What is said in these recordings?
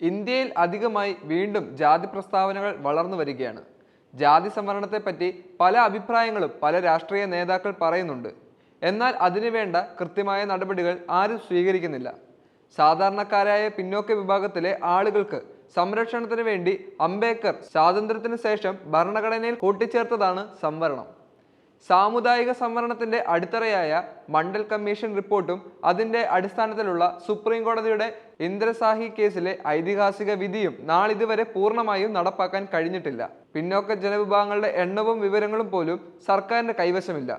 ഇന്ത്യയിൽ അധികമായി വീണ്ടും ജാതി പ്രസ്താവനകൾ വളർന്നു വരികയാണ്. ജാതി സംവരണത്തെപ്പറ്റി പല അഭിപ്രായങ്ങളും പല രാഷ്ട്രീയ നേതാക്കൾ പറയുന്നുണ്ട്. എന്നാൽ അതിനുവേണ്ട കൃത്യമായ നടപടികൾ ആരും സ്വീകരിക്കുന്നില്ല. സാധാരണക്കാരായ പിന്നോക്ക വിഭാഗത്തിലെ ആളുകൾക്ക് സംരക്ഷണത്തിന് വേണ്ടി അംബേദ്കർ സ്വാതന്ത്ര്യത്തിന് ശേഷം ഭരണഘടനയിൽ കൂട്ടിച്ചേർത്തതാണ് സംവരണം. സാമുദായിക സംവരണത്തിന്റെ അടിത്തറയായ മണ്ഡൽ കമ്മീഷൻ റിപ്പോർട്ടും അതിന്റെ അടിസ്ഥാനത്തിലുള്ള സുപ്രീം കോടതിയുടെ ഇന്ദ്രസാഹി കേസിലെ ഐതിഹാസിക വിധിയും നാളിതുവരെ പൂർണമായും നടപ്പാക്കാൻ കഴിഞ്ഞിട്ടില്ല. പിന്നോക്ക ജനവിഭാഗങ്ങളുടെ എണ്ണവും വിവരങ്ങളും പോലും സർക്കാരിന്റെ കൈവശമില്ല.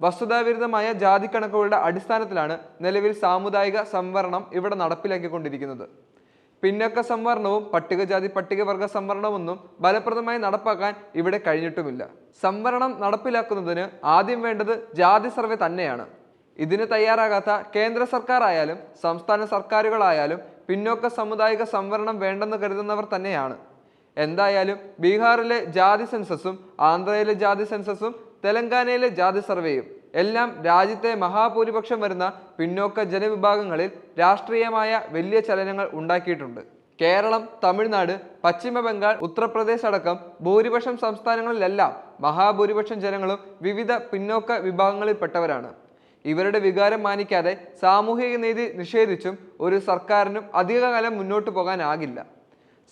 വസ്തുതാവിരുദ്ധമായ ജാതി കണക്കുകളുടെ അടിസ്ഥാനത്തിലാണ് നിലവിൽ സാമുദായിക സംവരണം ഇവിടെ നടപ്പിലാക്കിക്കൊണ്ടിരിക്കുന്നത്. പിന്നോക്ക സംവരണവും പട്ടികജാതി പട്ടികവർഗ സംവരണമൊന്നും ഫലപ്രദമായി നടപ്പാക്കാൻ ഇവിടെ കഴിഞ്ഞിട്ടുമില്ല. സംവരണം നടപ്പിലാക്കുന്നതിന് ആദ്യം വേണ്ടത് ജാതി സർവേ തന്നെയാണ്. ഇതിന് തയ്യാറാകാത്ത കേന്ദ്ര സർക്കാർ ആയാലും സംസ്ഥാന സർക്കാരുകളായാലും പിന്നോക്ക സമുദായിക സംവരണം വേണ്ടെന്ന് കരുതുന്നവർ തന്നെയാണ്. എന്തായാലും ബീഹാറിലെ ജാതി സെൻസസും ആന്ധ്രയിലെ ജാതി സെൻസസും തെലങ്കാനയിലെ ജാതി സർവേയും എല്ലാം രാജ്യത്തെ മഹാഭൂരിപക്ഷം വരുന്ന പിന്നോക്ക ജനവിഭാഗങ്ങളിൽ രാഷ്ട്രീയമായ വലിയ ചലനങ്ങൾ ഉണ്ടാക്കിയിട്ടുണ്ട്. കേരളം തമിഴ്നാട് പശ്ചിമ ബംഗാൾ ഉത്തർപ്രദേശ് അടക്കം ഭൂരിപക്ഷം സംസ്ഥാനങ്ങളിലെല്ലാം മഹാഭൂരിപക്ഷം ജനങ്ങളും വിവിധ പിന്നോക്ക വിഭാഗങ്ങളിൽപ്പെട്ടവരാണ്. ഇവരുടെ വികാരം മാനിക്കാതെ സാമൂഹിക നീതി നിഷേധിച്ചും ഒരു സർക്കാരിനും അധികകാലം മുന്നോട്ട് പോകാനാകില്ല.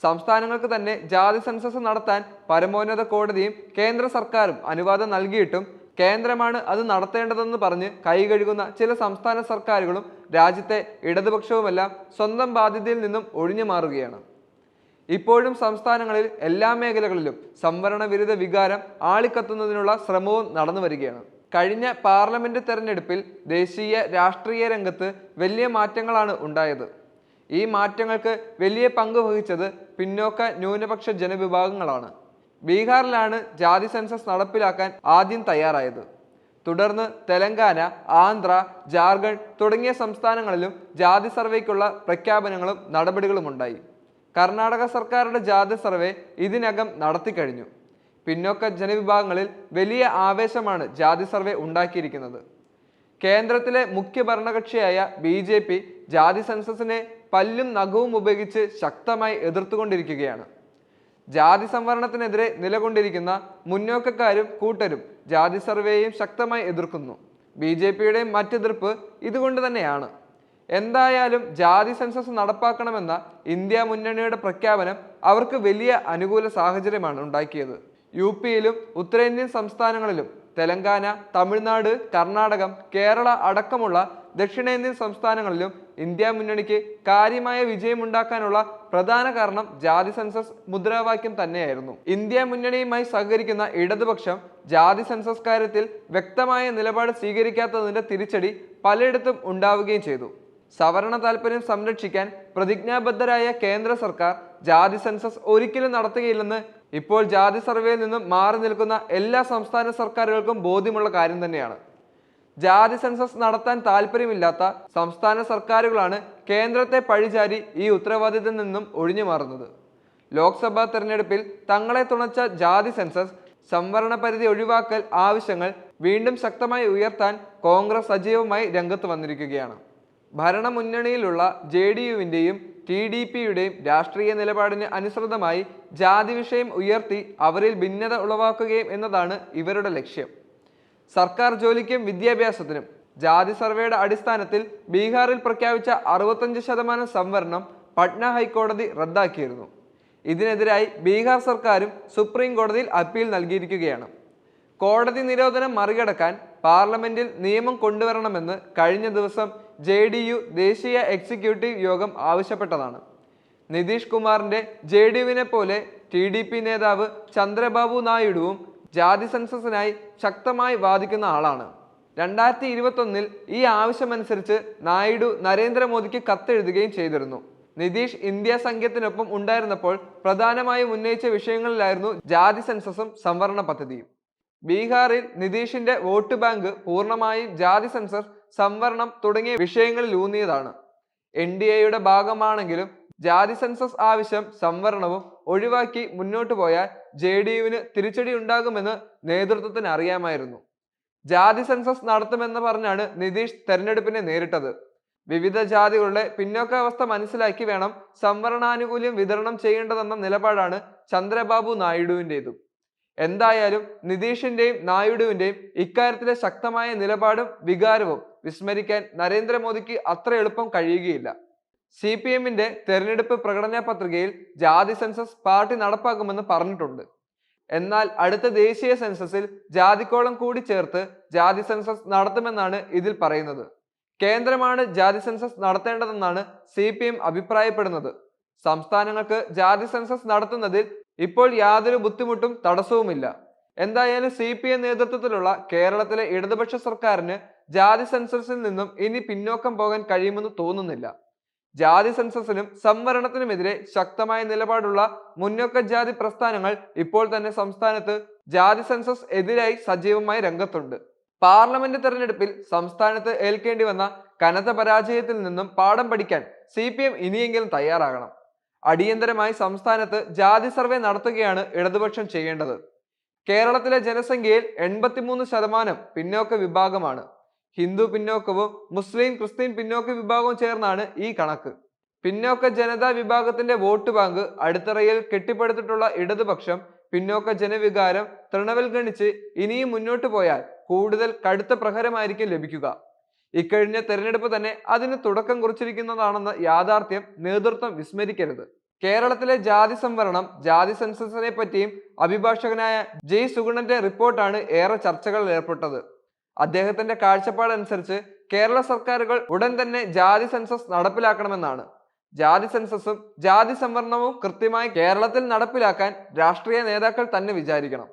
സംസ്ഥാനങ്ങൾക്ക് തന്നെ ജാതി സെൻസസ് നടത്താൻ പരമോന്നത കോടതിയും കേന്ദ്ര സർക്കാരും അനുവാദം നൽകിയിട്ടും കേന്ദ്രമാണ് അത് നടത്തേണ്ടതെന്ന് പറഞ്ഞ് കൈകഴുകുന്ന ചില സംസ്ഥാന സർക്കാരുകളും രാജ്യത്തെ ഇടതുപക്ഷവുമെല്ലാം സ്വന്തം ബാധ്യതയിൽ നിന്നും ഒഴിഞ്ഞു മാറുകയാണ്. ഇപ്പോഴും സംസ്ഥാനങ്ങളിൽ എല്ലാ മേഖലകളിലും സംവരണ വിരുദ്ധ വികാരം ആളിക്കത്തുന്നതിനുള്ള ശ്രമവും നടന്നു വരികയാണ്. കഴിഞ്ഞ പാർലമെന്റ് തെരഞ്ഞെടുപ്പിൽ ദേശീയ രാഷ്ട്രീയ രംഗത്ത് വലിയ മാറ്റങ്ങളാണ് ഉണ്ടായത്. ഈ മാറ്റങ്ങൾക്ക് വലിയ പങ്ക് വഹിച്ചത് പിന്നോക്ക ന്യൂനപക്ഷ ജനവിഭാഗങ്ങളാണ്. ബീഹാറിലാണ് ജാതി സെൻസസ് നടപ്പിലാക്കാൻ ആദ്യം തയ്യാറായത്. തുടർന്ന് തെലങ്കാന ആന്ധ്ര ജാർഖണ്ഡ് തുടങ്ങിയ സംസ്ഥാനങ്ങളിലും ജാതി സർവേക്കുള്ള പ്രഖ്യാപനങ്ങളും നടപടികളും ഉണ്ടായി. കർണാടക സർക്കാരുടെ ജാതി സർവേ ഇതിനകം നടത്തിക്കഴിഞ്ഞു പിന്നോക്ക ജനവിഭാഗങ്ങളിൽ വലിയ ആവേശമാണ് ജാതി സർവേ ഉണ്ടാക്കിയിരിക്കുന്നത്. കേന്ദ്രത്തിലെ മുഖ്യ ഭരണകക്ഷിയായ ബി ജെ പി ജാതി സെൻസസിനെ പല്ലും നഖവും ഉപയോഗിച്ച് ശക്തമായി എതിർത്തുകൊണ്ടിരിക്കുകയാണ്. ജാതി സംവരണത്തിനെതിരെ നിലകൊണ്ടിരിക്കുന്ന മുന്നോക്കക്കാരും കൂട്ടരും ജാതി സർവേയും ശക്തമായി എതിർക്കുന്നു. ബി ജെ പിയുടെ മറ്റെതിർപ്പ് ഇതുകൊണ്ട് തന്നെയാണ്. എന്തായാലും ജാതി സെൻസസ് നടപ്പാക്കണമെന്ന ഇന്ത്യ മുന്നണിയുടെ പ്രഖ്യാപനം അവർക്ക് വലിയ അനുകൂല സാഹചര്യമാണ് ഉണ്ടാക്കിയത്. യു പിയിലും ഉത്തരേന്ത്യൻ സംസ്ഥാനങ്ങളിലും തെലങ്കാന തമിഴ്നാട് കർണാടകം കേരള അടക്കമുള്ള ദക്ഷിണേന്ത്യൻ സംസ്ഥാനങ്ങളിലും ഇന്ത്യ മുന്നണിക്ക് കാര്യമായ വിജയമുണ്ടാക്കാനുള്ള പ്രധാന കാരണം ജാതി സെൻസസ് മുദ്രാവാക്യം തന്നെയായിരുന്നു. ഇന്ത്യ മുന്നണിയുമായി സഹകരിക്കുന്ന ഇടതുപക്ഷം ജാതി സെൻസസ് കാര്യത്തിൽ വ്യക്തമായ നിലപാട് സ്വീകരിക്കാത്തതിന്റെ തിരിച്ചടി പലയിടത്തും ഉണ്ടാവുകയും ചെയ്തു. സവരണ താല്പര്യം സംരക്ഷിക്കാൻ പ്രതിജ്ഞാബദ്ധരായ കേന്ദ്ര സർക്കാർ ജാതി സെൻസസ് ഒരിക്കലും നടത്തുകയില്ലെന്ന് ഇപ്പോൾ ജാതി സർവേയിൽ നിന്നും മാറി നിൽക്കുന്ന എല്ലാ സംസ്ഥാന സർക്കാരുകൾക്കും ബോധ്യമുള്ള കാര്യം തന്നെയാണ്. ജാതി സെൻസസ് നടത്താൻ താല്പര്യമില്ലാത്ത സംസ്ഥാന സർക്കാരുകളാണ് കേന്ദ്രത്തെ പഴിചാരി ഈ ഉത്തരവാദിത്തത്തിൽ നിന്നും ഒഴിഞ്ഞു മാറുന്നത്. ലോക്സഭാ തെരഞ്ഞെടുപ്പിൽ തങ്ങളെ തുണച്ച ജാതി സെൻസസ് സംവരണ പരിധി ഒഴിവാക്കൽ ആവശ്യങ്ങൾ വീണ്ടും ശക്തമായി ഉയർത്താൻ കോൺഗ്രസ് സജീവമായി രംഗത്ത് വന്നിരിക്കുകയാണ്. ഭരണമുന്നണിയിലുള്ള ജെ ഡി യുവിന്റെയും ടി ഡി പിയുടെയും രാഷ്ട്രീയ നിലപാടിന് അനുസൃതമായി ജാതി വിഷയം ഉയർത്തി അവരിൽ ഭിന്നത ഉളവാക്കുകയും എന്നതാണ് ഇവരുടെ ലക്ഷ്യം. സർക്കാർ ജോലിക്കും വിദ്യാഭ്യാസത്തിനും ജാതി സർവേയുടെ അടിസ്ഥാനത്തിൽ ബീഹാറിൽ പ്രഖ്യാപിച്ച അറുപത്തഞ്ച് ശതമാനം സംവരണം പട്ന ഹൈക്കോടതി റദ്ദാക്കിയിരുന്നു. ഇതിനെതിരായി ബീഹാർ സർക്കാരും സുപ്രീം കോടതിയിൽ അപ്പീൽ നൽകിയിരിക്കുകയാണ്. കോടതി നിരോധനം മറികടക്കാൻ പാർലമെന്റിൽ നിയമം കൊണ്ടുവരണമെന്ന് കഴിഞ്ഞ ദിവസം ജെ ഡി യു ദേശീയ എക്സിക്യൂട്ടീവ് യോഗം ആവശ്യപ്പെട്ടതാണ്. നിതീഷ് കുമാറിന്റെ ജെ ഡി യുവിനെ പോലെ ടി ഡി പി നേതാവ് ചന്ദ്രബാബു നായിഡുവും ജാതി സെൻസസിനായി ശക്തമായി വാദിക്കുന്ന ആളാണ്. രണ്ടായിരത്തി ഇരുപത്തൊന്നിൽ ഈ ആവശ്യമനുസരിച്ച് നായിഡു നരേന്ദ്രമോദിക്ക് കത്തെഴുതുകയും ചെയ്തിരുന്നു. നിതീഷ് ഇന്ത്യ സംഘത്തിനൊപ്പം ഉണ്ടായിരുന്നപ്പോൾ പ്രധാനമായും ഉന്നയിച്ച വിഷയങ്ങളിലായിരുന്നു ജാതി സെൻസസും സംവരണ പദ്ധതിയും. ബീഹാറിൽ നിതീഷിന്റെ വോട്ട് ബാങ്ക് പൂർണമായും ജാതി സെൻസസ് സംവരണം തുടങ്ങിയ വിഷയങ്ങളിൽ ഊന്നിയതാണ്. എൻ ഡി എയുടെ ഭാഗമാണെങ്കിലും ജാതി സെൻസസ് ആവശ്യം സംവരണവും ഒഴിവാക്കി മുന്നോട്ടു പോയാൽ ജെ ഡി യുവിന് തിരിച്ചടി ഉണ്ടാകുമെന്ന് നേതൃത്വത്തിന് അറിയാമായിരുന്നു. ജാതി സെൻസസ് നടത്തുമെന്ന് പറഞ്ഞാണ് നിതീഷ് തെരഞ്ഞെടുപ്പിനെ നേരിട്ടത്. വിവിധ ജാതികളുടെ പിന്നോക്കാവസ്ഥ മനസ്സിലാക്കി വേണം സംവരണാനുകൂല്യം വിതരണം ചെയ്യേണ്ടതെന്ന നിലപാടാണ് ചന്ദ്രബാബു നായിഡുവിന്റെതും. എന്തായാലും നിതീഷിന്റെയും നായിഡുവിന്റെയും ഇക്കാര്യത്തിലെ ശക്തമായ നിലപാടും വികാരവും വിസ്മരിക്കാൻ നരേന്ദ്രമോദിക്ക് അത്ര എളുപ്പം കഴിയുകയില്ല. സി പി എമ്മിന്റെ തെരഞ്ഞെടുപ്പ് പ്രകടന പത്രികയിൽ ജാതി സെൻസസ് പാർട്ടി നടപ്പാക്കുമെന്ന് പറഞ്ഞിട്ടുണ്ട്. എന്നാൽ അടുത്ത ദേശീയ സെൻസസിൽ ജാതിക്കോളം കൂടി ചേർത്ത് ജാതി സെൻസസ് നടത്തുമെന്നാണ് ഇതിൽ പറയുന്നത്. കേന്ദ്രമാണ് ജാതി സെൻസസ് നടത്തേണ്ടതെന്നാണ് സി പി എം അഭിപ്രായപ്പെടുന്നത്. സംസ്ഥാനങ്ങൾക്ക് ജാതി സെൻസസ് നടത്തുന്നതിൽ ഇപ്പോൾ യാതൊരു ബുദ്ധിമുട്ടും തടസ്സവുമില്ല. എന്തായാലും സി പി എം നേതൃത്വത്തിലുള്ള കേരളത്തിലെ ഇടതുപക്ഷ സർക്കാരിന് ജാതി സെൻസസിൽ നിന്നും ഇനി പിന്നോക്കം പോകാൻ കഴിയുമെന്ന് തോന്നുന്നില്ല. ജാതി സെൻസസിനും സംവരണത്തിനുമെതിരെ ശക്തമായ നിലപാടുള്ള മുന്നോക്ക ജാതി പ്രസ്ഥാനങ്ങൾ ഇപ്പോൾ തന്നെ സംസ്ഥാനത്ത് ജാതി സെൻസസ് എതിരായി സജീവമായി രംഗത്തുണ്ട്. പാർലമെന്റ് തെരഞ്ഞെടുപ്പിൽ സംസ്ഥാനത്ത് ഏൽക്കേണ്ടി വന്ന കനത്ത പരാജയത്തിൽ നിന്നും പാഠം പഠിക്കാൻ സി പി എം ഇനിയെങ്കിലും തയ്യാറാകണം. അടിയന്തരമായി സംസ്ഥാനത്ത് ജാതി സർവേ നടത്തുകയാണ് ഇടതുപക്ഷം ചെയ്യേണ്ടത്. കേരളത്തിലെ ജനസംഖ്യയിൽ എൺപത്തിമൂന്ന് ശതമാനം പിന്നോക്ക വിഭാഗമാണ്. ഹിന്ദു പിന്നോക്കവും മുസ്ലിം ക്രിസ്ത്യൻ പിന്നോക്ക വിഭാഗവും ചേർന്നാണ് ഈ കണക്ക്. പിന്നോക്ക ജനതാ വിഭാഗത്തിന്റെ വോട്ട് ബാങ്ക് അടിത്തറയിൽ കെട്ടിപ്പടുത്തിട്ടുള്ള ഇടതുപക്ഷം പിന്നോക്ക ജനവികാരം തൃണവൽഗണിച്ച് ഇനിയും മുന്നോട്ട് പോയാൽ കൂടുതൽ കടുത്ത പ്രഹരമായിരിക്കും ലഭിക്കുക. ഇക്കഴിഞ്ഞ തെരഞ്ഞെടുപ്പ് തന്നെ അതിന് തുടക്കം കുറിച്ചിരിക്കുന്നതാണെന്ന യാഥാർത്ഥ്യം നേതൃത്വം വിസ്മരിക്കരുത്. കേരളത്തിലെ ജാതി സംവരണം ജാതി സെൻസസിനെ പറ്റിയും അഭിഭാഷകനായ ജയ് സുഗുണന്റെ റിപ്പോർട്ടാണ് ഏറെ ചർച്ചകളിൽ ഏർപ്പെട്ടത്. അദ്ദേഹത്തിന്റെ കാഴ്ചപ്പാടനുസരിച്ച് കേരള സർക്കാരുകൾ ഉടൻ തന്നെ ജാതി സെൻസസ് നടപ്പിലാക്കണമെന്നാണ്. ജാതി സെൻസസും ജാതി സംവരണവും കൃത്യമായി കേരളത്തിൽ നടപ്പിലാക്കാൻ രാഷ്ട്രീയ നേതാക്കൾ തന്നെ വിചാരിക്കണം.